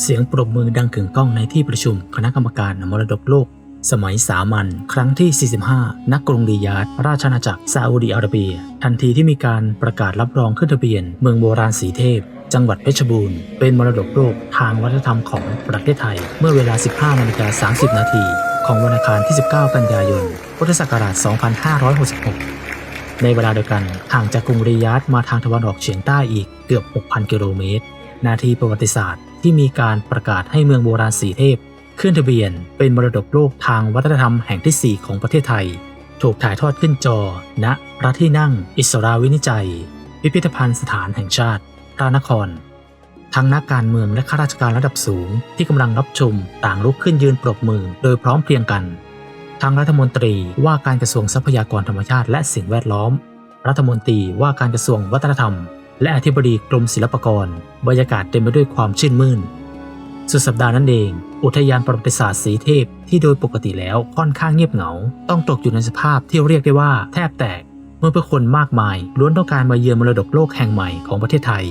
เสียงปรบมือดังกึ่งก้องในที่ประชุมคณะกรรมการมรดกโลก สมัยสามัญครั้งที่ 45 นักกรุงริยาดราชอาณาจักรซาอุดิอาระเบีย ทันทีที่มีการประกาศรับรองขึ้นทะเบียน เมืองโบราณสีเทพ จังหวัดเพชรบูรณ์ เป็นมรดกโลกทางวัฒนธรรมของประเทศไทย เมื่อเวลา 15นาฬิกา30 นาทีของวันอังคารที่ 19 กันยายน พุทธศักราช 2566 ในเวลาเดียวกันห่างจากกรุงริยาดมาทางตะวันออกเฉียงใต้อีกเกือบ 6,000 กิโลเมตร นาทีประวัติศาสตร์ที่มีการประกาศให้เมืองโบราณสีเทพ ขึ้นทะเบียนเป็นมรดกโลกทางวัฒนธรรมแห่งที่ 4 ของประเทศไทย ถูกถ่ายทอดขึ้นจอ ณ พระที่นั่ง อิสราวินิจัย พิพิธภัณฑ์สถานแห่งชาติ พระนคร ทั้งนักการเมืองและข้าราชการระดับสูงที่กำลังรับชมต่างลุกขึ้นยืนปรบมือโดยพร้อมเพรียงกัน ทั้งรัฐมนตรีว่าการกระทรวงทรัพยากรธรรมชาติและสิ่งแวดล้อม รัฐมนตรีว่าการกระทรวงวัฒนธรรม และอธิบดีกรมศิลปากร บรรยากาศเต็มไปด้วยความชื่นมื่น สุดสัปดาห์นั้นเอง อุทยานประวัติศาสตร์สีเทพที่โดยปกติแล้วค่อนข้างเงียบเหงา ต้องตกอยู่ในสภาพที่เรียกได้ว่าแทบแตก เมื่อผู้คนมากมายล้วนต้องการมาเยือนมรดกโลกแห่งใหม่ของประเทศไทย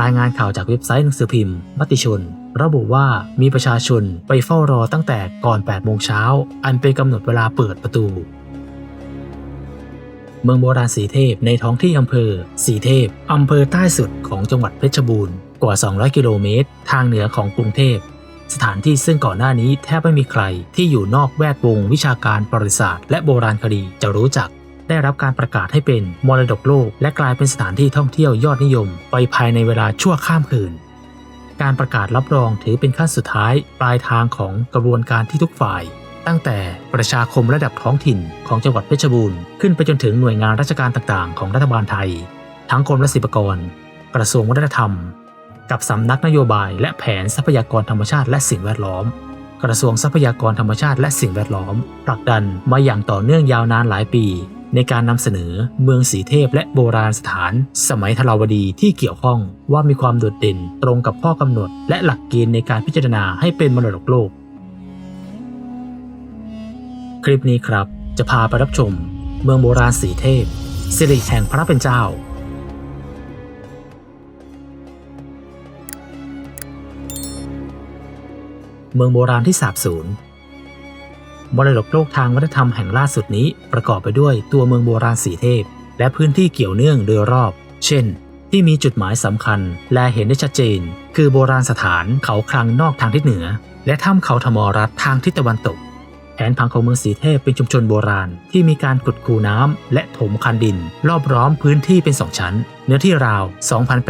รายงานข่าวจากเว็บไซต์หนังสือพิมพ์ มติชน ระบุว่ามีประชาชนไปเฝ้ารอตั้งแต่ก่อน 8 โมงเช้า อันเป็นกำหนดเวลาเปิดประตู เมืองโบราณสีเทพในท้องที่อำเภอ สีเทพ อำเภอใต้สุดของจังหวัดเพชรบูรณ์ กว่า 200 กิโลเมตร ทางเหนือของกรุงเทพ สถานที่ซึ่งก่อนหน้านี้แทบไม่มีใครที่อยู่นอกแวดวงวิชาการประวัติศาสตร์และโบราณคดีจะรู้จักได้รับการประกาศให้เป็นมรดกโลก และกลายเป็นสถานที่ท่องเที่ยวยอดนิยม ไปภายในเวลาชั่วข้ามคืน การประกาศรับรองถือเป็นขั้นสุดท้ายปลายทางของกระบวนการที่ทุกฝ่าย ตั้งแต่ประชาคมระดับท้องถิ่นของจังหวัดเพชรบูรณ์ขึ้นไปจนถึงหน่วยงานราชการต่างๆ ของรัฐบาลไทย ทั้งกรมศิปกร กระทรวงวัฒนธรรม กับสำนักนโยบาย และแผนทรัพยากรธรรมชาติและสิ่งแวดล้อม กระทรวงทรัพยากรธรรมชาติและสิ่งแวดล้อมผลักดันมาอย่างต่อเนื่องยาวนานหลายปี ในการนำเสนอเมืองสีเทพและโบราณสถาน สมัยทราวดีที่เกี่ยวข้องว่ามีความโดดเด่นตรงกับข้อกำหนด และหลักเกณฑ์ในการพิจารณาให้เป็นมรดกโลก คลิปนี้ครับ จะพาไปรับชม เมืองโบราณสีเทพสิริแห่งพระเป็นเจ้าเมืองโบราณที่สาบสูญ มรดกโลกทางวัฒนธรรมแห่งล่าสุดนี้ประกอบไปด้วยตัวเมืองโบราณสีเทพ และพื้นที่เกี่ยวเนื่องโดยรอบ เช่น ที่มีจุดหมายสำคัญและเห็นได้ชัดเจน คือโบราณสถานเขาคลังนอกทางทิศเหนือ และถ้ำเขาธมรัฐทางทิศตะวันตก แผนผังของเมืองสีเทพเป็นชุมชนโบราณ ที่มีการขุดคูน้ำและถมคันดิน รอบร้อมพื้นที่เป็นสองชั้น เนื้อที่ราว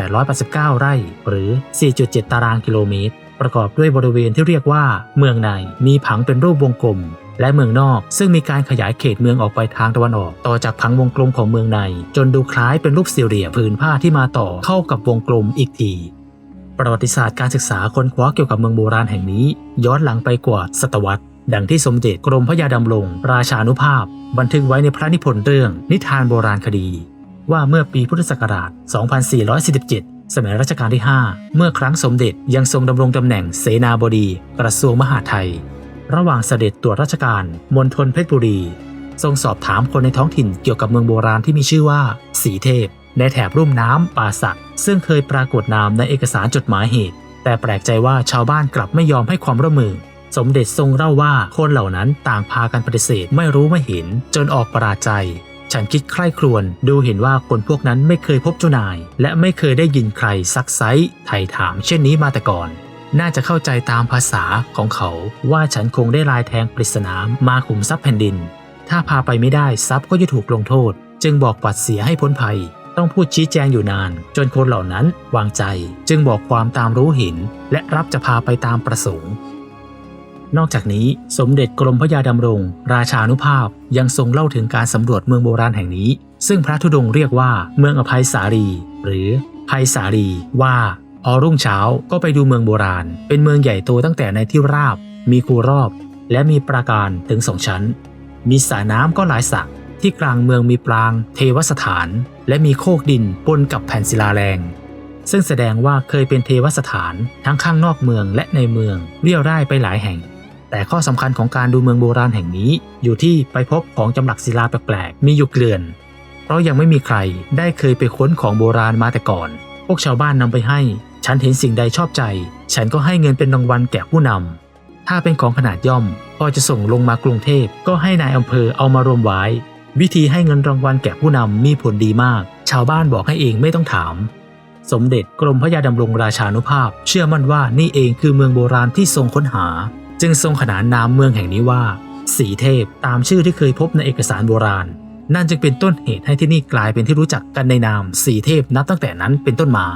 2,889 ไร่ หรือ 4.7 ตารางกิโลเมตร ประกอบด้วยบริเวณที่เรียกว่า เมืองในมีผังเป็นรูปวงกลม และเมืองนอก ซึ่งมีการขยายเขตเมืองออกไปทางตะวันออก ต่อจากผังวงกลมของเมืองใน จนดูคล้ายเป็นรูปสี่เหลี่ยมผืนผ้าที่มาต่อเข้ากับวงกลมอีกทีประวัติศาสตร์การศึกษาค้นคว้าเกี่ยวกับเมืองโบราณแห่งนี้ ย้อนหลังไปกว่าศตวรรษดังที่สมเด็จกรมพระยาดำรงราชานุภาพ บันทึกไว้ในพระนิพนธ์เรื่อง นิทานโบราณคดี ว่าเมื่อปีพุทธศักราช 2447 สมัยรัชกาลที่ 5 เมื่อครั้งสมเด็จยังทรงดำรงตำแหน่งเสนาบดีกระทรวงมหาดไทย ระหว่างเสด็จตรวจราชการมณฑลเพชรบุรี ทรงสอบถามคนในท้องถิ่นเกี่ยวกับเมืองโบราณที่มีชื่อว่า สีเทพ ในแถบรุ่มน้ำป่าสัก ซึ่งเคยปรากฏนามในเอกสารจดหมายเหตุ แต่แปลกใจว่าชาวบ้านกลับไม่ยอมให้ความร่วมมือ สมเด็จทรงเล่าว่าคนเหล่านั้นต่างพากันปฏิเสธไม่รู้ไม่เห็น จนออกประหลาดใจฉันคิดใคร่ครวญดูเห็นว่าคนพวกนั้นไม่เคยพบเจ้านาย และไม่เคยได้ยินใครซักไซไถ่ถามเช่นนี้มาแต่ก่อน น่าจะเข้าใจตามภาษาของเขาว่าฉันคงได้ลายแทงปริศนามาขุมทรัพย์แผ่นดิน ถ้าพาไปไม่ได้ทรัพย์ก็จะถูกลงโทษ จึงบอกปัดเสียให้พ้นภัย ต้องพูดชี้แจงอยู่นาน จนคนเหล่านั้นวางใจ จึงบอกความตามรู้เห็น และรับจะพาไปตามประสงค์นอกจากนี้สมเด็จกรมพระยาดำรง ราชานุภาพยังทรงเล่าถึงการสำรวจเมืองโบราณแห่งนี้ ซึ่งพระธุดงค์เรียกว่าเมืองอภัยสาลี หรือภัยสาลีว่า พอรุ่งเช้าก็ไปดูเมืองโบราณ เป็นเมืองใหญ่โตตั้งแต่ในที่ราบ มีคูรอบ และมีปราการถึงสองชั้น มีสระน้ำก็หลายสระที่กลางเมืองมีปราง เทวสถาน และมีโคกดินปนกับแผ่นศิลาแรง ซึ่งแสดงว่าเคยเป็นเทวสถานทั้งข้างนอกเมืองและในเมืองเรียวได้ไปหลายแห่ง แต่ข้อสำคัญของการดูเมืองโบราณแห่งนี้ อยู่ที่ไปพบของจำหลักศิลาแปลกๆมีอยู่เกลื่อน เพราะยังไม่มีใครได้เคยไปค้นของโบราณมาแต่ก่อน พวกชาวบ้านนำไปให้ ฉันเห็นสิ่งใดชอบใจ ฉันก็ให้เงินเป็นรางวัลแก่ผู้นำ ถ้าเป็นของขนาดย่อม พอจะส่งลงมากรุงเทพก็ให้นายอำเภอเอามารวมไว้ วิธีให้เงินรางวัลแก่ผู้นำมีผลดีมาก ชาวบ้านบอกให้เองไม่ต้องถาม สมเด็จกรมพระยาดำรงราชานุภาพ เชื่อมั่นว่านี่เองคือเมืองโบราณที่ทรงค้นหา จึงทรงขนานนามเมืองแห่งนี้ว่า สีเทพตามชื่อที่เคยพบในเอกสารโบราณ นั่นจึงเป็นต้นเหตุให้ที่นี่กลายเป็นที่รู้จักกันในนามสีเทพนับตั้งแต่นั้นเป็นต้นมา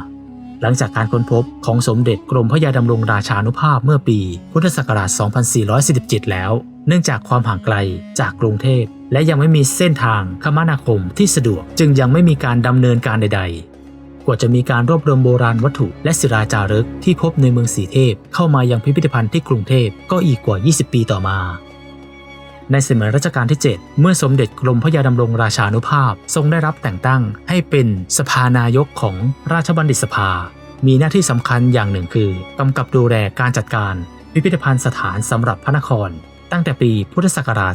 หลังจากการค้นพบของสมเด็จกรมพระยาดำรงราชานุภาพเมื่อปี พุทธศักราช 2447 แล้ว เนื่องจากความห่างไกลจากกรุงเทพ และยังไม่มีเส้นทางคมนาคมที่สะดวก จึงยังไม่มีการดำเนินการใด ๆ กว่าจะมีการรวบรวมโบราณวัตถุ และศิราจารึกที่พบในเมืองสีเทพ เข้ามายังพิพิธภัณฑ์ที่กรุงเทพก็อีกกว่า 20 ปีต่อมา ในสมัยรัชกาลที่ 7 เมื่อสมเด็จกรมพระยาดำรงราชานุภาพ ทรงได้รับแต่งตั้งให้เป็นสภานายกของราชบัณฑิตสภา มีหน้าที่สำคัญอย่างหนึ่งคือกำกับดูแลการจัดการ พิพิธภัณฑ์สถานสำหรับพระนคร ตั้งแต่ปีพุทธศักราช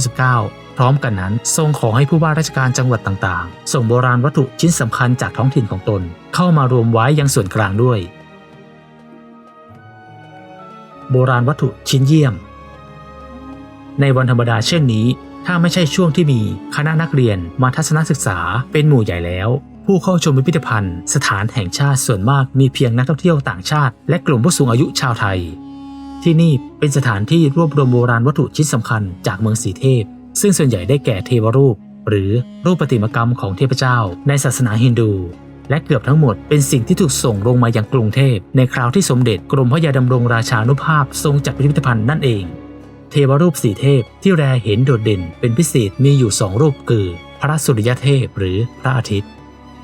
2469 พร้อมกันนั้น ทรงขอให้ผู้ว่าราชการจังหวัดต่างๆ ส่งโบราณวัตถุชิ้นสำคัญจากท้องถิ่นของตน เข้ามารวมไว้ยังส่วนกลางด้วย โบราณวัตถุชิ้นเยี่ยม ในวันธรรมดาเช่นนี้ ถ้าไม่ใช่ช่วงที่มีคณะนักเรียนมาทัศนศึกษาเป็นหมู่ใหญ่แล้ว ผู้เข้าชมพิพิธภัณฑ์ สถานแห่งชาติส่วนมากมีเพียงนักท่องเที่ยวต่างชาติ และกลุ่มผู้สูงอายุชาวไทย ที่นี่เป็นสถานที่รวบรวมโบราณวัตถุชิ้นสำคัญจากเมืองสีเทพ ซึ่งส่วนใหญ่ได้แก่เทวรูป หรือรูปประติมากรรมของเทพเจ้า ในศาสนาฮินดูและเกือบทั้งหมดเป็นสิ่งที่ถูกส่งลงมายังกรุงเทพ ในคราวที่สมเด็จกรมพระยาดำรงราชานุภาพทรงจัดพิพิธภัณฑ์นั่นเอง ทวรูปสี่เทพที่แรเห็นโดดเด่นเป็นพิเศษมีอยู่สองรูปคือ พระสุริยเทพหรือพระอาทิตย์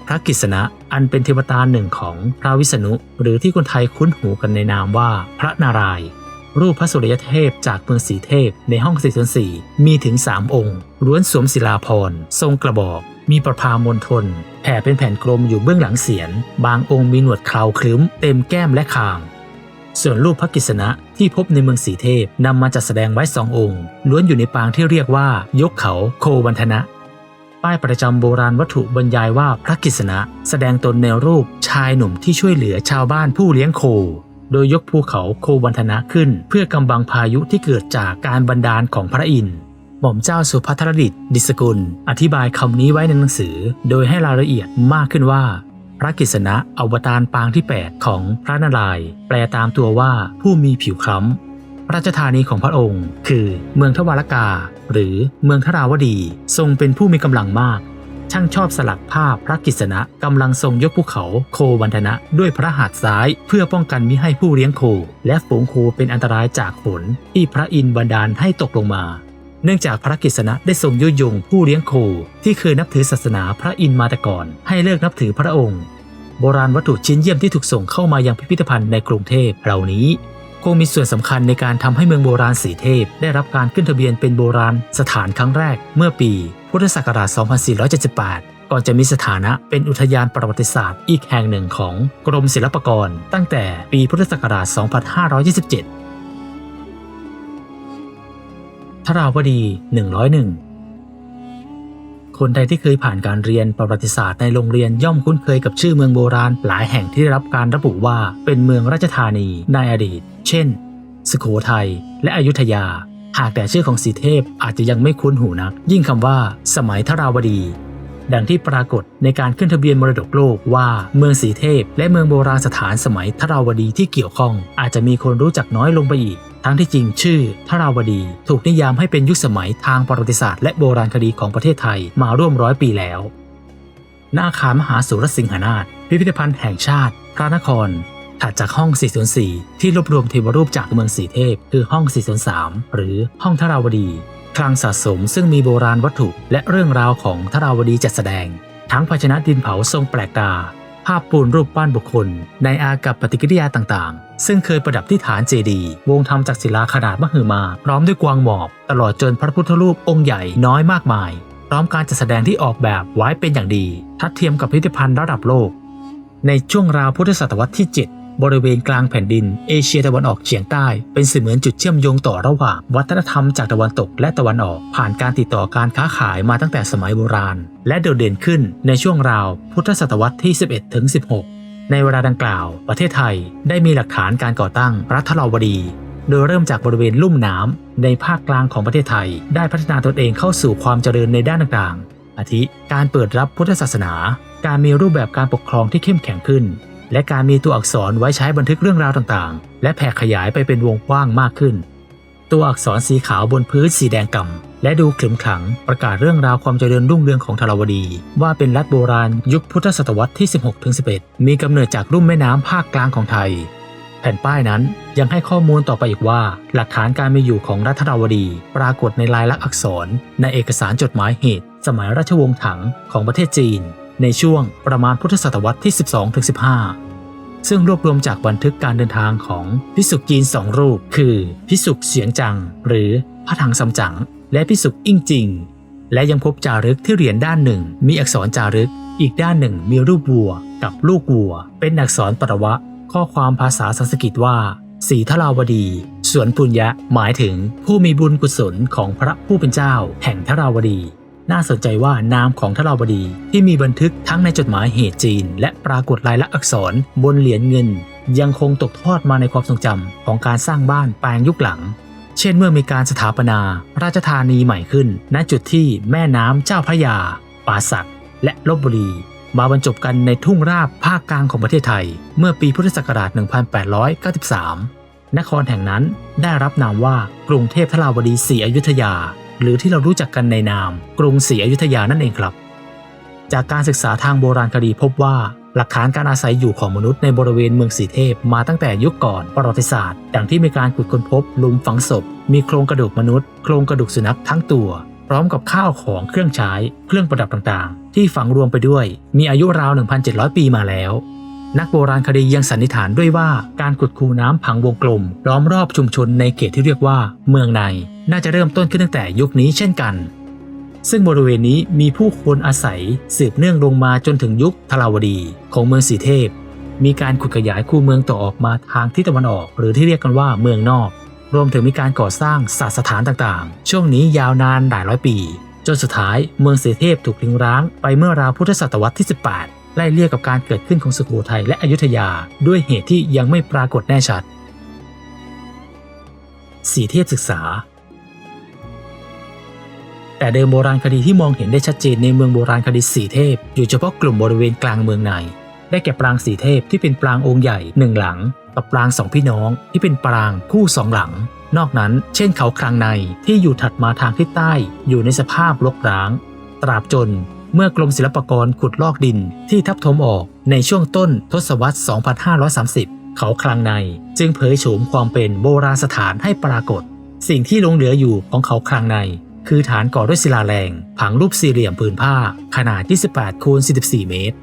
พระกิษณะอันเป็นเทวตาหนึ่งของพระวิษณุ หรือที่คนไทยคุ้นหูกันในนามว่าพระนารายณ์รูปพระสุริยเทพจากเมืองสีเทพในห้องสี่ส่วนสี่มีถึงสามองค์ล้วนสวมศิลาภรทรงกระบอก มีประพามณฑลแผ่เป็นแผ่นกลมอยู่เบื้องหลังเสียน บางองค์มีหนวดเคราคลึ้ม เต็มแก้มและคาง ส่วนรูปพระกิษณะ ที่พบในเมืองสีเทพนำมาจัดแสดงไว้สององค์ล้วนอยู่ในปางที่เรียกว่ายกเขาโควันทนะ ป้ายประจำโบราณวัตถุบรรยายว่าพระกิษณะ แสดงตนในรูปชายหนุ่มที่ช่วยเหลือชาวบ้านผู้เลี้ยงโค โดยยกภูเขาโควันทนะขึ้น เพื่อกำบังพายุที่เกิดจากการบันดาลของพระอินทร์หม่อมเจ้าสุภัทรดิษฐ์ดิสกุล อธิบายคำนี้ไว้ในหนังสือ โดยให้รายละเอียดมากขึ้นว่า ระกิษณะอวตารปางที่ 8 ของพระนารายณ์แปลตามตัวว่าผู้มีผิวคล้ำพระราชธานีของพระองค์ คือเมืองทวารกา หรือเมืองทราวดี ทรงเป็นผู้มีกำลังมาก ช่างชอบสลักภาพพระกิษณะกำลังทรงยกภูเขาโควันทนะด้วยพระหัตถ์ซ้าย เพื่อป้องกันมิให้ผู้เลี้ยงโค และฝูงโคเป็นอันตรายจากฝนที่พระอินทร์บันดาลให้ตกลงมา เนื่องจากพระกิษณะได้ทรงยุยงผู้เลี้ยงโคที่เคยนับถือศาสนาพระอินมาต่ก่อน ให้เลิกนับถือพระองค์ โบราณวัตถุชิ้นเยี่ยมที่ถูกส่งเข้ามายังพิพิธภัณฑ์ในกรุงเทพเหล่านี้คงมีส่วนสำคัญในการทำให้เมืองโบราณสีเทพ ได้รับการขึ้นทะเบียนเป็นโบราณสถานครั้งแรกเมื่อปี พุทธศักราช 2478 ก่อนจะมีสถานะเป็นอุทยานประวัติศาสตร์อีกแห่งหนึ่งของกรมศิลปากร ตั้งแต่ปีพุทธศักราช 2527 ทราวดี 101 คนใดที่เคยผ่านการเรียนประวัติศาสตร์ในโรงเรียนย่อมคุ้นเคยกับชื่อเมืองโบราณหลายแห่งที่ได้รับการระบุว่าเป็นเมืองราชธานีในอดีต เช่น สุโขทัยและอยุธยา หากแต่ชื่อของสีเทพอาจจะยังไม่คุ้นหูนัก ยิ่งคำว่า สมัยทราวดี ดังที่ปรากฏในการขึ้นทะเบียนมรดกโลกว่าเมืองสีเทพ และเมืองโบราณสถานสมัยทราวดีที่เกี่ยวข้อง อาจจะมีคนรู้จักน้อยลงไปอีก ทั้งที่จริงชื่อทราวดี ถูกนิยามให้เป็นยุคสมัยทางประวัติศาสตร์และโบราณคดีของประเทศไทยมาร่วมร้อยปีแล้วหน้าอาคารมหาสุรสิงหนาถพิพิธภัณฑ์แห่งชาติ พระนครถัดจากห้อง 404 ที่รวบรวมเทวรูปจากเมืองสีเทพ คือห้อง 403 หรือห้องทราวดี คลังสะสมซึ่งมีโบราณวัตถุ และเรื่องราวของทราวดีจัดแสดง ทั้งภาชนะดินเผาทรงแปลกตา ภาพปูนรูปปั้นบุคคล ในอากับปฏิกิริยาต่างๆ ซึ่งเคยประดับที่ฐานเจดีย์วงทำจากศิลาขนาดมหึมา พร้อมด้วยกวางหมอบ ตลอดจนพระพุทธรูปองค์ใหญ่น้อยมากมาย พร้อมการจัดแสดงที่ออกแบบไว้เป็นอย่างดี ทัดเทียมกับพิพิธภัณฑ์ระดับโลก ในช่วงราวพุทธศตวรรษที่ 7 บริเวณกลางแผ่นดิน เอเชียตะวันออกเฉียงใต้ เป็นเสมือนจุดเชื่อมโยงต่อระหว่าง วัฒนธรรมจากตะวันตกและตะวันออก ผ่านการติดต่อการค้าขายมาตั้งแต่สมัยโบราณ และโดดเด่นขึ้นในช่วงราวพุทธศตวรรษที่ 11ถึง16 ในเวลาดังกล่าว ประเทศไทยได้มีหลักฐานการก่อตั้งรัฐราวดี โดยเริ่มจากบริเวณลุ่มน้ำในภาคกลางของประเทศไทย ได้พัฒนาตนเองเข้าสู่ความเจริญในด้านต่างๆอาทิการเปิดรับพุทธศาสนา การมีรูปแบบการปกครองที่เข้มแข็งขึ้น และการมีตัวอักษรไว้ใช้บันทึกเรื่องราวต่างๆ และแผ่ขยายไปเป็นวงกว้างมากขึ้น ตัวอักษรสีขาวบนพื้นสีแดงก่ำและดูขรึมขลังประกาศเรื่องราวความเจริญรุ่งเรืองของทราวดี ว่าเป็นรัฐโบราณยุคพุทธศตวรรษที่ 16-11 มีกำเนิดจากรุ่มแม่น้ำภาคกลางของไทย แผ่นป้ายนั้นยังให้ข้อมูลต่อไปอีกว่า หลักฐานการมีอยู่ของรัฐทราวดี ปรากฏในลายลักษณ์อักษร ในเอกสารจดหมายเหตุ สมัยราชวงศ์ถังของประเทศจีน ในช่วงประมาณพุทธศตวรรษที่ 12-15 ซึ่งรวบรวมจากบันทึกการเดินทางของพิสุกจีนสองรูป คือพิสุกเสียงจัง หรือพระถังซัมจัง และพิสุกอิ่งจิง และยังพบจารึกที่เหรียญด้านหนึ่ง มีอักษรจารึก อีกด้านหนึ่งมีรูปวัว กับลูกวัว เป็นอักษรปรวะ ข้อความภาษาสันสกฤตว่าสีทราวดี สวนปุญญะหมายถึงผู้มีบุญกุศลของพระผู้เป็นเจ้า แห่งทราวดี น่าสนใจว่านามของทราวดี ที่มีบันทึกทั้งในจดหมายเหตุจีน และปรากฏลายลักษณ์อักษรบนเหรียญเงิน ยังคงตกทอดมาในความทรงจำของการสร้างบ้านแปลงยุคหลัง เช่นเมื่อมีการสถาปนา ราชธานีใหม่ขึ้น ณจุดที่แม่น้ำเจ้าพระยา ป่าสักและลบบุรีมาบรรจบกันในทุ่งราบภาคกลางของประเทศไทย เมื่อปีพุทธศักราช 1893 นครแห่งนั้นได้รับนามว่ากรุงเทพทราวดีศรีอยุธยา หรือที่เรารู้จักกันในนาม กรุงศรีอยุธยานั่นเองครับ จากการศึกษาทางโบราณคดีพบว่าหลักฐานการอาศัยอยู่ของมนุษย์ในบริเวณเมืองสีเทพมาตั้งแต่ยุคก่อนประวัติศาสตร์ ดังที่มีการขุดค้นพบลุมฝังศพ มีโครงกระดูกมนุษย์ โครงกระดูกสุนัขทั้งตัว พร้อมกับข้าวของเครื่องใช้ เครื่องประดับต่างๆ ที่ฝังรวมไปด้วย มีอายุราว 1,700 ปีมาแล้ว นักโบราณคดียังสันนิษฐานด้วยว่าการขุดคูน้ำผังวงกลม ล้อมรอบชุมชนในเขตที่เรียกว่า เมืองใน น่าจะเริ่มต้นขึ้นตั้งแต่ยุคนี้เช่นกัน ซึ่งบริเวณนี้มีผู้คนอาศัยสืบเนื่องลงมาจนถึงยุคทราวดีของเมืองสีเทพ มีการขุดขยายคูเมืองต่อออกมาทางทิศตะวันออก หรือที่เรียกกันว่าเมืองนอก รวมถึงมีการก่อสร้างศาสถานต่างๆ ช่วงนี้ยาวนานหลายร้อยปี จนสุดท้ายเมืองสีเทพถูกทิ้งร้างไปเมื่อราวพุทธศตวรรษที่ 18 ไล่เลี่ยกับการเกิดขึ้นของสุโขทัยและอยุธยาด้วยเหตุที่ยังไม่ปรากฏแน่ชัด สีเทพศึกษา แต่เดิมโบราณคดีที่มองเห็นได้ชัดเจนในเมืองโบราณคดีสีเทพ อยู่เฉพาะกลุ่มบริเวณกลางเมืองใน ได้แก่ปรางสีเทพที่เป็นปรางองค์ใหญ่หนึ่งหลังกับปรางสองพี่น้องที่เป็นปรางคู่สองหลัง นอกนั้น เช่นเขาครางในที่อยู่ถัดมาทางทิศใต้ อยู่ในสภาพรกร้าง ตราบจน เมื่อกรมศิลปากรขุดลอกดินที่ทับถมออกในช่วงต้นทศวรรษ 2530 เขาคลังในจึงเผยโฉมความเป็นโบราณสถานให้ปรากฏ สิ่งที่ลงเหลืออยู่ของเขาคลังใน คือฐานก่อด้วยศิลาแรง ผังรูปสี่เหลี่ยมผืนผ้า ขนาด 28คูณ44 เมตร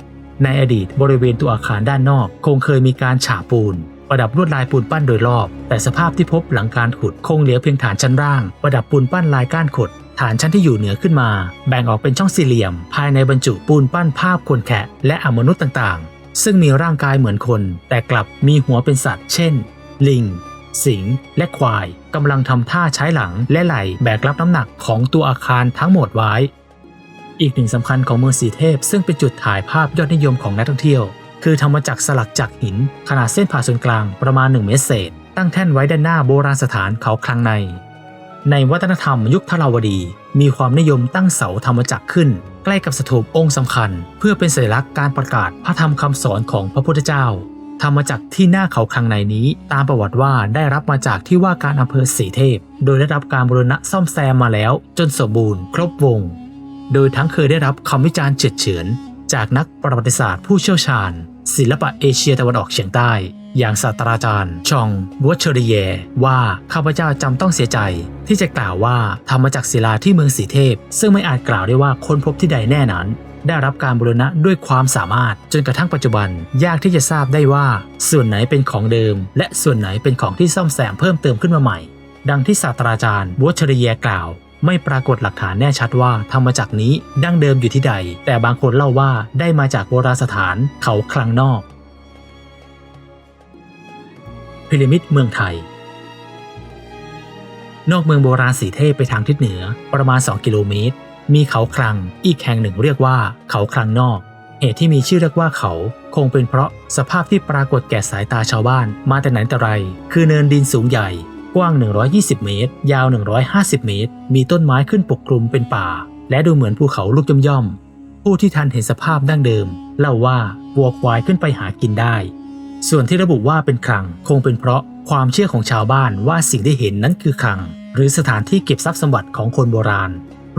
ในอดีตบริเวณตัวอาคารด้านนอก คงเคยมีการฉาบปูนประดับลวดลายปูนปั้นโดยรอบ แต่สภาพที่พบหลังการขุดคงเหลือเพียงฐานชั้นล่าง ประดับปูนปั้นลายก้านขด ฐานชั้นที่อยู่เหนือขึ้นมา แบ่งออกเป็นช่องสี่เหลี่ยม ภายในบรรจุปูนปั้นภาพคนแขะและอมนุษย์ต่างๆ ซึ่งมีร่างกายเหมือนคน แต่กลับมีหัวเป็นสัตว์ เช่น ลิง สิง และควายกำลังทำท่าใช้หลังและไหล่แบกรับน้ำหนักของตัวอาคารทั้งหมดไว้ อีกหนึ่งสำคัญของเมืองสีเทพ ซึ่งเป็นจุดถ่ายภาพยอดนิยมของนักท่องเที่ยว คือธรรมจักสลักจากหิน ขนาดเส้นผ่าศูนย์กลางประมาณ1เมตรเศษ ตั้งแท่นไว้ด้านหน้าโบราณสถานเขาคลังใน ในวัฒนธรรมยุคทราวดี มีความนิยมตั้งเสาธรรมจักรขึ้น ใกล้กับสถูปองค์สำคัญ เพื่อเป็นสัญลักษณ์การประกาศพระธรรมคำสอนของพระพุทธเจ้า ธรรมจักรที่หน้าเขาคลังในนี้ ตามประวัติว่าได้รับมาจากที่ว่าการอำเภอสีเทพ โดยได้รับการบรณะซ่อมแซมมาแล้ว จนสมบูรณ์ ครบวง โดยทั้งเคยได้รับคำวิจารณ์เฉือนเฉือนจากนักประวัติศาสตร์ผู้เชี่ยวชาญ ศิลปะเอเชียตะวันออกเฉียงใต้ อย่างศาสตราจารย์ ชองวัชริเย ว่าข้าพเจ้าจำต้องเสียใจ ที่จะกล่าวว่าธรรมจักศิลาที่เมืองสีเทพ ซึ่งไม่อาจกล่าวได้ว่าค้นพบที่ใดแน่นั้น ได้รับการบูรณะด้วยความสามารถ จนกระทั่งปัจจุบัน ยากที่จะทราบได้ว่า ส่วนไหนเป็นของเดิม และส่วนไหนเป็นของที่ซ่อมแซมเพิ่มเติมขึ้นมาใหม่ ดังที่ศาสตราจารย์วัชริเยกล่าวไม่ปรากฏหลักฐานแน่ชัดว่าธรรมจักนี้ดั้งเดิมอยู่ที่ใด แต่บางคนเล่าว่าได้มาจากโบราณสถานเขาคลังนอก พีระมิดเมืองไทย นอกเมืองโบราณสีเทพไปทางทิศเหนือประมาณ 2 กิโลเมตร มีเขาคลังอีกแห่งหนึ่งเรียกว่าเขาคลังนอก เหตุที่มีชื่อเรียกว่าเขาคงเป็นเพราะสภาพที่ปรากฏแก่สายตาชาวบ้านมาแต่ไหนแต่ไร คือเนินดินสูงใหญ่กว้าง 120 เมตร ยาว 150 เมตร มีต้นไม้ขึ้นปกคลุมเป็นป่า และดูเหมือนภูเขาลูกย่อมๆผู้ที่ทันเห็นสภาพดั้งเดิม เล่าว่าวัวควายขึ้นไปหากินได้ ส่วนที่ระบุว่าเป็นคลังคงเป็นเพราะความเชื่อของชาวบ้านว่าสิ่งที่เห็นนั้นคือคลัง หรือสถานที่เก็บทรัพย์สมบัติของคนโบราณ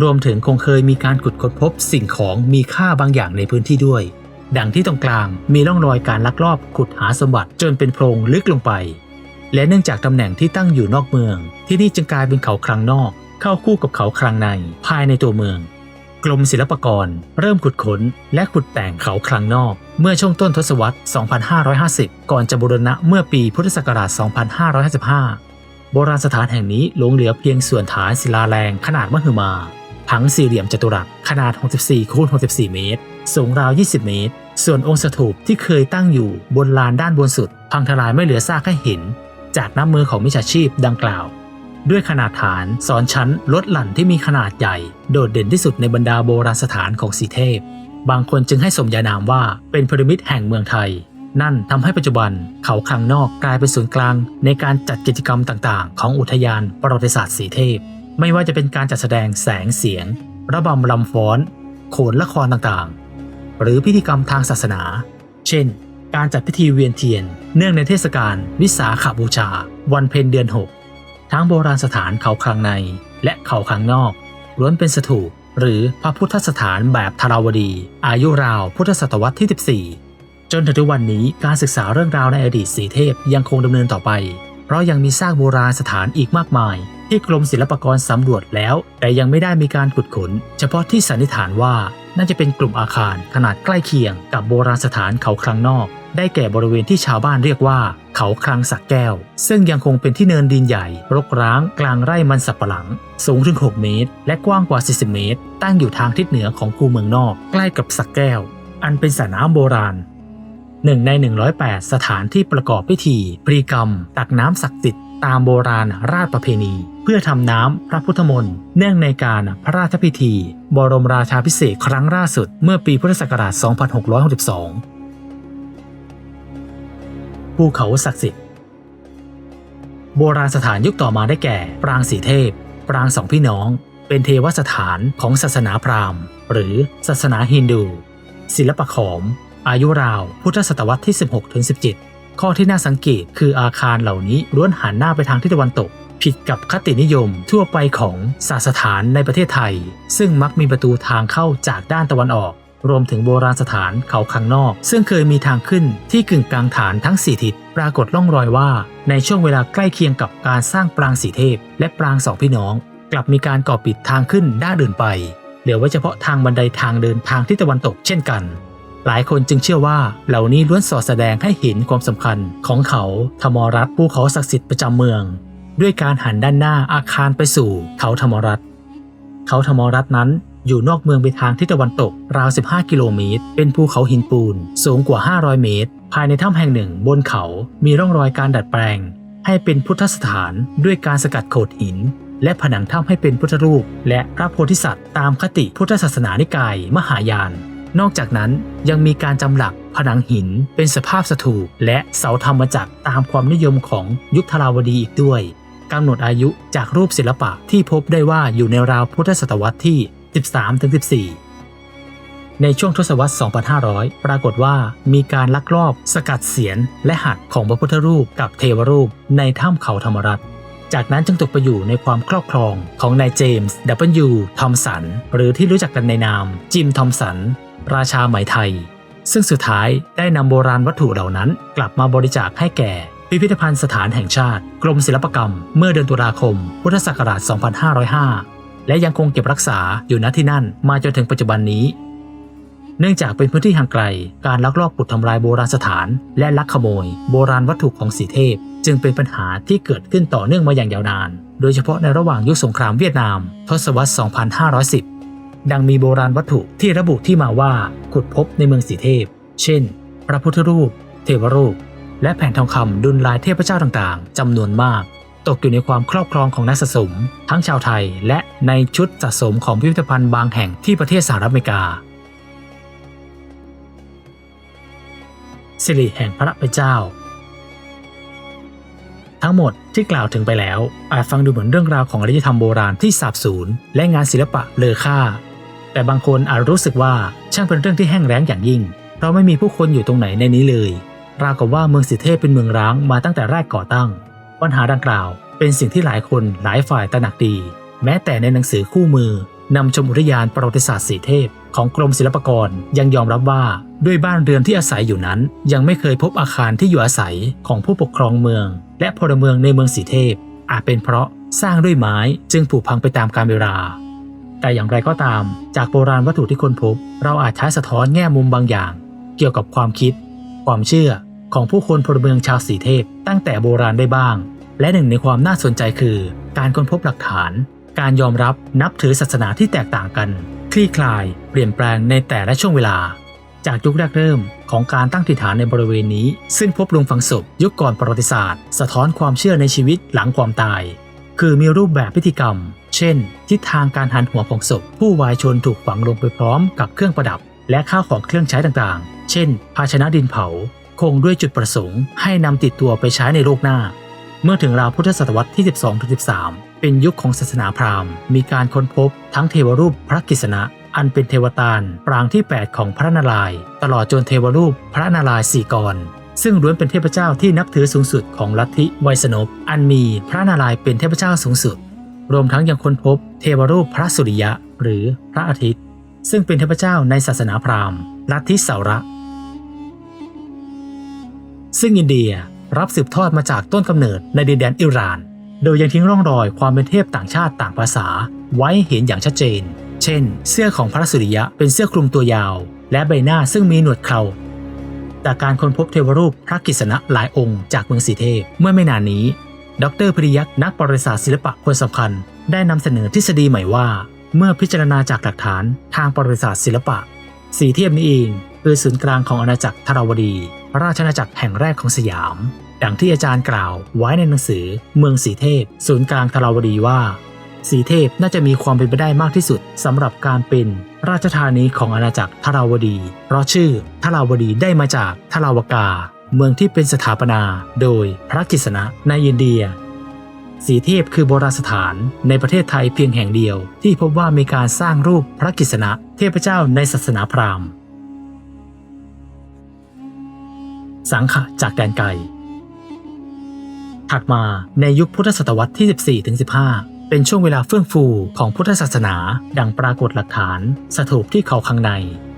รวมถึงคงเคยมีการขุดค้นพบสิ่งของมีค่าบางอย่างในพื้นที่ด้วย ดังที่ตรงกลางมีร่องรอยการลักลอบขุดหาสมบัติจนเป็นโพรงลึกลงไป และเนื่องจากตำแหน่งที่ตั้งอยู่นอกเมือง ที่นี่จึงกลายเป็นเขาคลังนอก เข้าคู่กับเขาคลังในภายในตัวเมือง กรมศิลปากร เริ่มขุดค้นและขุดแต่งเขาคลังนอก เมื่อช่วงต้นทศวรรษ 2550 ก่อนจะบูรณะเมื่อปีพุทธศักราช 2555 โบราณสถานแห่งนี้หลงเหลือเพียงส่วนฐานศิลาแรงขนาดมหึมาผังสี่เหลี่ยมจัตุรัสขนาด 64คูณ64 เมตร สูงราว 20 เมตร ส่วนองค์สถูปที่เคยตั้งอยู่บนลานด้านบนสุด พังทลายไม่เหลือซากให้เห็น จากน้ำมือของมิจฉาชีพดังกล่าว ด้วยขนาดฐานสอนชั้นลดหลั่นที่มีขนาดใหญ่ โดดเด่นที่สุดในบรรดาโบราณสถานของสีเทพ บางคนจึงให้สมญานามว่าเป็นพีระมิดแห่งเมืองไทย นั่นทำให้ปัจจุบันเขาคลังนอกกลายเป็นศูนย์กลาง ในการจัดกิจกรรมต่างๆ ของอุทยานประวัติศาสตร์สีเทพ ไม่ว่าจะเป็นการจัดแสดงแสงเสียง ระบำลำฟ้อน โขนละครต่างๆ หรือพิธีกรรมทางศาสนา เช่น การจัดพิธีเวียนเทียน เนื่องในเทศกาลวิสาขบูชา วันเพ็ญเดือน 6 ทั้งโบราณสถานเขาคลังใน และเขาคลังนอกล้วนเป็นสถูปหรือพระพุทธสถานแบบธาราวดี อายุราวพุทธศตวรรษที่ 14 จนถึงทุกวันนี้การศึกษาเรื่องราวในอดีตสีเทพยังคงดำเนินต่อไป เพราะยังมีซากโบราณสถานอีกมากมาย ที่กรมศิลปากรสำรวจแล้ว แต่ยังไม่ได้มีการขุดขน เฉพาะที่สันนิษฐานว่าน่าจะเป็นกลุ่มอาคารขนาดใกล้เคียงกับโบราณสถานเขาคลังนอก ได้แก่บริเวณที่ชาวบ้านเรียกว่า เขาคลังสักแก้ว ซึ่งยังคงเป็นที่เนินดินใหญ่ รกร้างกลางไร่มันสับปะหลัง สูงถึง 6 เมตร และกว้างกว่า 40 เมตร ตั้งอยู่ทางทิศเหนือของคูเมืองนอก ใกล้กับสักแก้ว อันเป็นสระน้ำโบราณหนึ่งใน 108 สถานที่ประกอบพิธีพรีกรรม ตักน้ำศักดิ์สิทธิ์ตามโบราณราชประเพณี เพื่อทำน้ำพระพุทธมนต์เนื่องในการพระราชพิธี บรมราชาพิเศษครั้งล่าสุดเมื่อปีพุทธศักราช 2662 ภูเขาศักดิ์สิทธิ์โบราณสถานยุคต่อมาได้แก่ ปรางสีเทพ ปรางสองพี่น้อง เป็นเทวสถานของศาสนาพราหมณ์ หรือศาสนาฮินดู ศิลปะขอม อายุราวพุทธศตวรรษที่ 16-17 ข้อที่น่าสังเกตคืออาคารเหล่านี้ล้วนหันหน้าไปทางทิศตะวันตก ผิดกับคตินิยมทั่วไปของศาสถานในประเทศไทย ซึ่งมักมีประตูทางเข้าจากด้านตะวันออก รวมถึงโบราณสถานเขาข้างนอก ซึ่งเคยมีทางขึ้นที่กึ่งกลางฐานทั้งสี่ทิศปรากฏร่องรอยว่า ในช่วงเวลาใกล้เคียงกับการสร้างปรางสีเทพ และปรางสองพี่น้อง กลับมีการก่อปิดทางขึ้นด้านอื่นไป เหลือไว้เฉพาะทางบันไดทางเดินทางทิศตะวันตกเช่นกัน หลายคนจึงเชื่อว่าเหล่านี้ล้วนสอดแสดงให้เห็นความสำคัญของเขาธรรมรัตน์ภูเขาศักดิ์สิทธิ์ประจำเมือง ด้วยการหันด้านหน้าอาคารไปสู่เขาธรรมรัตน์เขาธรรมรัตน์นั้น อยู่นอกเมืองไปทางทิศตะวันตก ราว 15 กิโลเมตร เป็นภูเขาหินปูน สูงกว่า 500 เมตร ภายในถ้ำแห่งหนึ่งบนเขา มีร่องรอยการดัดแปลง ให้เป็นพุทธสถานด้วยการสกัดโขดหิน และผนังถ้ำให้เป็นพุทธรูป และพระโพธิสัตว์ ตามคติพุทธศาสนานิกาย มหายาน นอกจากนั้นยังมีการจำหลักผนังหิน เป็นสภาพสถูปและเสาธรรมจักรตามความนิยมของยุคธราวดีอีกด้วยกำหนดอายุจากรูปศิลปะที่พบได้ว่าอยู่ในราวพุทธศตวรรษที่ 13-14 ในช่วงทศวรรษ 2500 ปรากฏว่ามีการลักลอบสกัดเสียนและหัดของพระพุทธรูปกับเทวรูปในถ้ำเขาธรรมรัตนจากนั้นจึงตกไปอยู่ในความครอบครองของนายเจมส์ W. ทอมสัน หรือที่รู้จักกันในนาม จิมทอมสัน ราชาไหมไทย ซึ่งสุดท้ายได้นำโบราณวัตถุเหล่านั้น กลับมาบริจาคให้แก่ พิพิธภัณฑ์สถานแห่งชาติ กรมศิลปกรรม เมื่อเดือนตุลาคม พุทธศักราช 2505 และยังคงเก็บรักษาอยู่ณที่นั่นมาจนถึงปัจจุบันนี้ เนื่องจากเป็นพื้นที่ห่างไกล การลักลอบขุดทำลายโบราณสถาน และลักขโมย โบราณวัตถุของสีเทพ จึงเป็นปัญหาที่เกิดขึ้นต่อเนื่องมาอย่างยาวนาน โดยเฉพาะในระหว่างยุคสงครามเวียดนาม ทศวรรษ 2510 ดังมีโบราณวัตถุที่ระบุที่มาว่าขุดพบในเมืองสีเทพ เช่น พระพุทธรูป เทวรูป และแผ่นทองคำดุลลายเทพเจ้าต่างๆจำนวนมาก ตกอยู่ในความครอบครองของนักสะสม ทั้งชาวไทย และในชุดสะสมของพิพิธภัณฑ์บางแห่งที่ประเทศสหรัฐอเมริกา สิริแห่งพระเป็นเจ้า ทั้งหมดที่กล่าวถึงไปแล้ว อาจฟังดูเหมือนเรื่องราวของอารยธรรมโบราณที่สาบสูญและงานศิลปะเลอค่า แต่บางคนอาจรู้สึกว่าช่างเป็นเรื่องที่แห้งแล้งอย่างยิ่ง เพราะไม่มีผู้คนอยู่ตรงไหนในนี้เลยราวกับว่าเมืองสิเทพเป็นเมืองร้างมาตั้งแต่แรกก่อตั้ง ปัญหาดังกล่าว เป็นสิ่งที่หลายคนหลายฝ่ายตระหนักดี แม้แต่ในหนังสือคู่มือนำชมอุทยานประวัติศาสตร์สีเทพ ของกรมศิลปากรยังยอมรับว่าด้วยบ้านเรือนที่อาศัยอยู่นั้น ยังไม่เคยพบอาคารที่อยู่อาศัยของผู้ปกครองเมือง และพลเมืองในเมืองสีเทพ อาจเป็นเพราะสร้างด้วยไม้จึงผุพังไปตามกาลเวลา แต่อย่างไรก็ตาม จากโบราณวัตถุที่ค้นพบ เราอาจใช้สะท้อนแง่มุมบางอย่าง เกี่ยวกับความคิด ความเชื่อ ของผู้คนพลเมืองชาวสีเทพตั้งแต่โบราณได้บ้าง และหนึ่งในความน่าสนใจคือ การค้นพบหลักฐาน การยอมรับนับถือศาสนาที่แตกต่างกัน คลี่คลาย เปลี่ยนแปลงในแต่ละช่วงเวลา จากยุคแรกเริ่มของการตั้งถิ่นฐานในบริเวณนี้ ซึ่งพบลุงฝังศพยุคก่อนประวัติศาสตร์ สะท้อนความเชื่อในชีวิตหลังความตาย คือมีรูปแบบพิธีกรรม เช่น ทิศทางการหันหัวของศพ ผู้วายชนถูกฝังลงไปพร้อมกับเครื่องประดับ และข้าวของเครื่องใช้ต่างๆ เช่น ภาชนะดินเผา คงด้วยจุดประสงค์ให้นำติดตัวไปใช้ในโลกหน้า เมื่อถึงราวพุทธศตวรรษที่ 12-13 เป็นยุคของศาสนาพราหมณ์มีการค้นพบทั้งเทวรูปพระกฤษณะ อันเป็นเทวตาลปรางที่ 8 ของพระนารายณ์ตลอดจนเทวรูปพระนารายณ์สี่กรซึ่งล้วนเป็นเทพเจ้าที่นับถือสูงสุดของลัทธิไวยสนพอันมีพระนารายณ์เป็นเทพเจ้าสูงสุด รวมทั้งยังค้นพบเทวรูปพระสุริยะ หรือพระอาทิตย์ ซึ่งเป็นเทพเจ้าในศาสนาพราหมณ์ลัทธิเสาระ ซึ่งอินเดียรับสืบทอดมาจากต้นกำเนิดในดินแดนอิหร่าน โดยยังทิ้งร่องรอยความเป็นเทพต่างชาติต่างภาษา ไว้เห็นอย่างชัดเจน เช่น เสื้อของพระสุริยะเป็นเสื้อคลุมตัวยาว และใบหน้าซึ่งมีหนวดเคราจากการค้นพบเทวรูปพระกฤษณะหลายองค์จากเมืองสีเทพเมื่อไม่นานนี้ ดรพริยักษ์นักประวัติศาสตร์ศิลปะคนสำคัญ ได้นำเสนอทฤษฎีใหม่ว่า เมื่อพิจารณาจากหลักฐานทางประวัติศาสตร์ศิลปะ สีเทพนี้เอง คือศูนย์กลางของอาณาจักรทรวดีราชอาณาจักรแห่งแรกของสยาม ดังที่อาจารย์กล่าวไว้ในหนังสือ เมืองสีเทพ ศูนย์กลางทรวดีว่า สีเทพน่าจะมีความเป็นไปได้มากที่สุดสำหรับการเป็นราชธานีของอาณาจักรทรวดี เพราะชื่อทรวดีได้มาจากทราวกา เมืองที่เป็นสถาปนา โดยพระกฤษณะในอินเดียสีเทพคือโบราณสถานในประเทศไทยเพียงแห่งเดียว ที่พบว่ามีการสร้างรูปพระกฤษณะ เทพเจ้าในศาสนาพราหมณ์ สังขะจากแดนไกล ถัดมาในยุคพุทธศตวรรษที่ 14-15 เป็นช่วงเวลาเฟื่องฟูของพุทธศาสนา ดังปรากฏหลักฐาน สถูปที่เขาข้างใน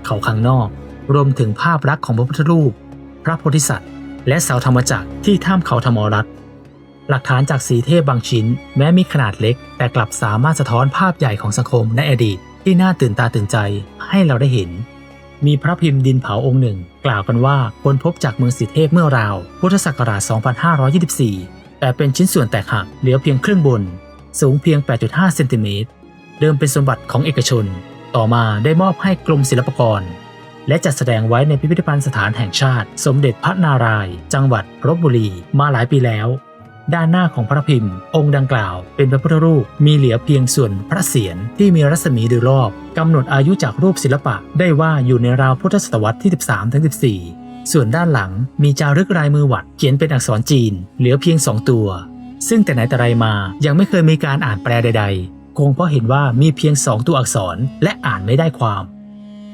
เขาข้างนอก รวมถึงภาพลักษณ์ของพระพุทธรูป พระโพธิสัตว์ และเสาธรรมจักรที่ถ้ำเขาธรรมรัตน์หลักฐานจากสีเทพบางชิ้น แม้มีขนาดเล็ก แต่กลับสามารถสะท้อนภาพใหญ่ของสังคมในอดีตที่น่าตื่นตาตื่นใจให้เราได้เห็น มีพระพิมพ์ดินเผาองค์หนึ่ง กล่าวกันว่าค้นพบจากเมืองสิทธเทพเมื่อราว พุทธศักราช 2524 แต่เป็นชิ้นส่วนแตกหักเหลือเพียงครึ่งบน สูงเพียง 8.5 เซนติเมตร เดิมเป็นสมบัติของเอกชน ต่อมาได้มอบให้กรมศิลปากร และจัดแสดงไว้ในพิพิธภัณฑ์สถานแห่งชาติ สมเด็จพระนารายณ์จังหวัดลบบุรีมาหลายปีแล้ว ด้านหน้าของพระพิมพ์ องค์ดังกล่าวเป็นพระพุทธรูปมีเหลือเพียงส่วนพระเศียรที่มีรัศมีโดยรอบกำหนดอายุจากรูปศิลปะ ได้ว่าอยู่ในราวพุทธศตวรรษที่ 13-14 ส่วนด้านหลังมีจารึกลายมือวัดเขียนเป็นอักษรจีน เหลือเพียงสองตัว ซึ่งแต่ไหนแต่ไรมายังไม่เคยมีการอ่านแปลใด ๆ คงเพราะเห็นว่ามีเพียงสองตัวอักษรและอ่านไม่ได้ความ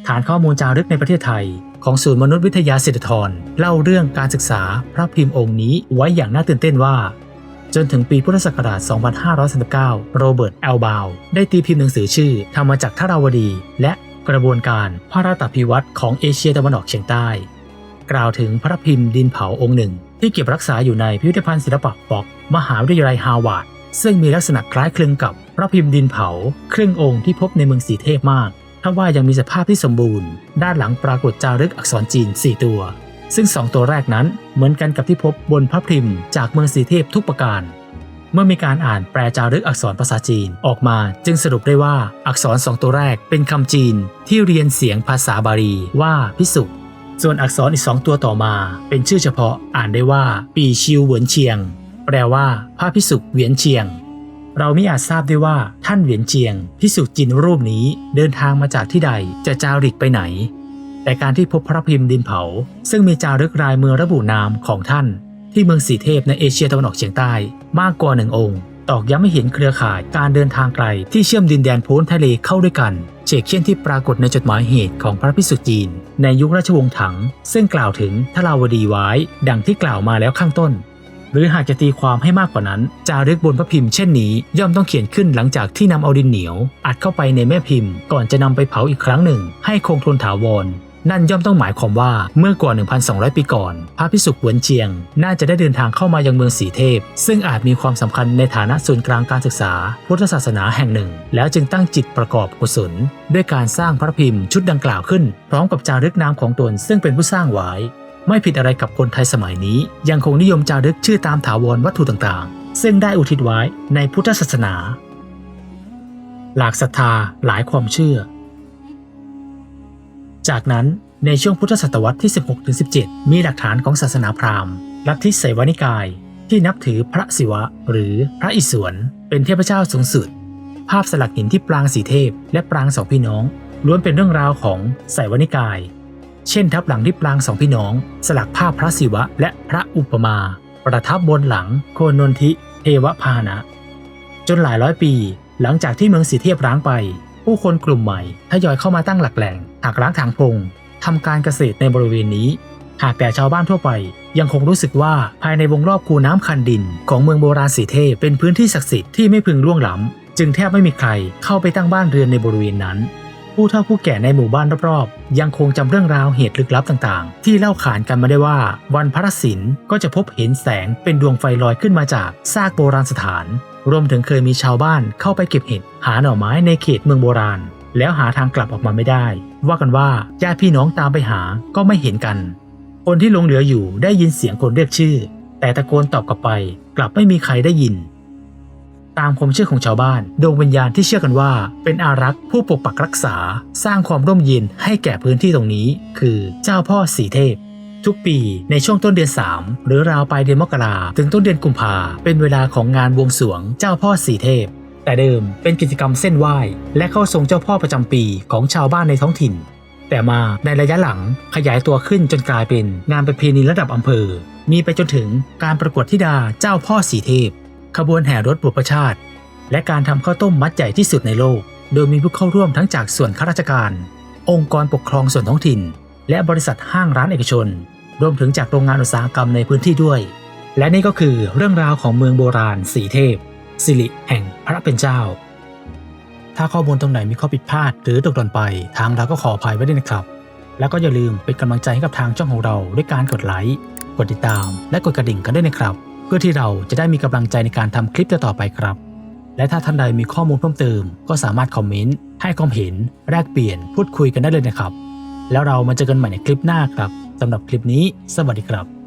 ฐานข้อมูลจารึกในประเทศไทย ของศูนย์มนุษยวิทยาสิทธิธรเล่าเรื่องการศึกษาพระพิมพ์องค์นี้ไว้อย่างน่าตื่นเต้นว่า จนถึงปีพุทธศักราช 2539 โรเบิร์ตแอลบาวได้ตีพิมพ์หนังสือชื่อธรรมจักรทราวดี และกระบวนการพระราตพิวัตรของเอเชียตะวันออกเฉียงใต้ กล่าวถึงพระพิมพ์ดินเผาองค์หนึ่ง ที่เก็บรักษาอยู่ในพิพิธภัณฑ์ศิลปะฟ็อกมหาวิทยาลัยฮาวาดซึ่งมีลักษณะคล้ายคลึงกับพระพิมพ์ดินเผา ครึ่งองค์ที่พบในเมืองสีเทพมาก ถ้าว่ายังมีสภาพที่สมบูรณ์ ด้านหลังปรากฏจารึกอักษรจีน 4 ตัว ซึ่ง 2 ตัวแรกนั้นเหมือนกันกับที่พบบนพระพิมพ์จากเมืองสีเทพทุกประการ เมื่อมีการอ่านแปลจารึกอักษรภาษาจีนออกมา จึงสรุปได้ว่าอักษรสองตัวแรกเป็นคำจีนที่เรียนเสียงภาษาบาลีว่าพิสุส่วนอักษรอีกสองตัวต่อมา เป็นชื่อเฉพาะอ่านได้ว่า ปีชิวเหวินเชียง แปลว่าพระพิสุกเหวียนเชียง เราไม่อาจทราบได้ว่าท่านเหวียนเชียงพิสุจินรูปนี้เดินทางมาจากที่ใดจะจาริกไปไหน แต่การที่พบพระพิมพ์ดินเผา ซึ่งมีจารึกรายมือระบุนามของท่าน ที่เมืองสีเทพในเอเชียตะวันออกเฉียงใต้มากกว่าหนึ่งองค์ตอกย้ำให้เห็นเครือข่ายการเดินทางไกลที่เชื่อมดินแดนโพ้นทะเลเข้าด้วยกันเชกเช่นที่ปรากฏในจดหมายเหตุของพระพิสุจีน ในยุคราชวงศ์ถัง ซึ่งกล่าวถึงทลาวดีไว้ดังที่กล่าวมาแล้วข้างต้น หรือหากจะตีความให้มากกว่านั้น จารึกบนพระพิมพ์เช่นนี้ย่อมต้องเขียนขึ้นหลังจากที่นำเอาดินเหนียว อัดเข้าไปในแม่พิมพ์ ก่อนจะนำไปเผาอีกครั้งหนึ่ง ให้คงทนถาวรนั่นย่อมต้องหมายความว่าเมื่อกว่า 1,200 ปีก่อน พระพิสุกหวนเจียง น่าจะได้เดินทางเข้ามายังเมืองสีเทพ ซึ่งอาจมีความสำคัญในฐานะศูนย์กลางการศึกษา พุทธศาสนาแห่งหนึ่ง แล้วจึงตั้งจิตประกอบกุศล ด้วยการสร้างพระพิมพ์ชุดดังกล่าวขึ้น พร้อมกับจารึกนามของตนซึ่งเป็นผู้สร้างไว้ ไม่ผิดอะไรกับคนไทยสมัยนี้ ยังคงนิยมจารึกชื่อตามถาวรวัตถุต่างๆ ซึ่งได้อุทิศไว้ในพุทธศาสนา หลากศรัทธาหลายความเชื่อ จากนั้นในช่วงพุทธศตวรรษที่ 16-17 มีหลักฐานของศาสนาพราหมณ์ลัทธิไสวนิกายที่นับถือพระศิวะ หรือพระอิศวรเป็นเทพเจ้าสูงสุด ภาพสลักหินที่ปรางสีเทพ และปรางสองพี่น้องล้วนเป็นเรื่องราวของไสวนิกาย เช่นทับหลังที่ปรางสองพี่น้อง สลักภาพพระศิวะและพระอุปมา ประทับบนหลังโคนนทิเทวพาหนะ จนหลายร้อยปี หลังจากที่เมืองสีเทพร้างไป ผู้คนกลุ่มใหม่ทยอยเข้ามาตั้งหลักแหล่งหักล้างทางพงทำการเกษตรในบริเวณนี้ หากแต่ชาวบ้านทั่วไปยังคงรู้สึกว่าภายในวงรอบคูน้ำคันดิน ของเมืองโบราณสีเทพเป็นพื้นที่ศักดิ์สิทธิ์ที่ไม่พึงล่วงล้ำจึงแทบไม่มีใครเข้าไปตั้งบ้านเรือนในบริเวณนั้น ผู้เฒ่าผู้แก่ในหมู่บ้านรอบๆ ยังคงจำเรื่องราวเหตุลึกลับต่างๆ ที่เล่าขานกันมาได้ว่า วันพระศิลป์ก็จะพบเห็นแสงเป็นดวงไฟลอยขึ้นมาจากซากโบราณสถาน รวมถึงเคยมีชาวบ้านเข้าไปเก็บเห็ดหาหน่อไม้ในเขตเมืองโบราณ แล้วหาทางกลับออกมาไม่ได้ ว่ากันว่าญาติพี่น้องตามไปหาก็ไม่เห็นกัน คนที่ลงเหลืออยู่ได้ยินเสียงคนเรียกชื่อ แต่ตะโกนตอบกลับไป กลับไม่มีใครได้ยิน ตามความเชื่อของชาวบ้าน ดวงวิญญาณที่เชื่อกันว่า เป็นอารักษ์ผู้ปกปักรักษา สร้างความร่มเย็นให้แก่พื้นที่ตรงนี้ คือเจ้าพ่อสีเทพ ทุกปีในช่วงต้นเดือน 3 หรือราวปลายเดือนมกราถึงต้นเดือนกุมภาเป็นเวลาของงานบวงสรวงเจ้าพ่อสีเทพ แต่เดิมเป็นกิจกรรมเส้นไหว้และเข้าทรงเจ้าพ่อประจำปีของชาวบ้านในท้องถิ่น แต่มาในระยะหลังขยายตัวขึ้นจนกลายเป็นงานประเพณีระดับอำเภอ มีไปจนถึงการประกวดธิดาเจ้าพ่อสีเทพ ขบวนแห่รถบุพชาติ และการทำข้าวต้มมัดใหญ่ที่สุดในโลก โดยมีผู้เข้าร่วมทั้งจากส่วนข้าราชการ องค์กรปกครองส่วนท้องถิ่น และบริษัทห้างร้านเอกชน รวมถึงจากโรงงานอุตสาหกรรมในพื้นที่ด้วย และนี่ก็คือเรื่องราวของเมืองโบราณสีเทพ สิริแห่งพระเป็นเจ้า ถ้าข้อมูลตรงไหนมีข้อผิดพลาดหรือตกหล่นไป ทางเราก็ขออภัยไว้ด้วยนะครับ แล้วก็อย่าลืมเป็นกำลังใจให้กับทางช่องของเราด้วยการกดไลค์กดติดตาม และกดกระดิ่งกันด้วยนะครับ พื่อที่เราจะได้มีกำลังใจในการทำคลิปต่อไปครับ และถ้าท่านใดมีข้อมูลเพิ่มเติม ก็สามารถคอมเมนต์ให้ความเห็นแลกเปลี่ยนพูดคุยกันได้เลยนะครับ แล้วเรามาเจอกันใหม่ในคลิปหน้าครับสำหรับคลิปนี้ สวัสดีครับ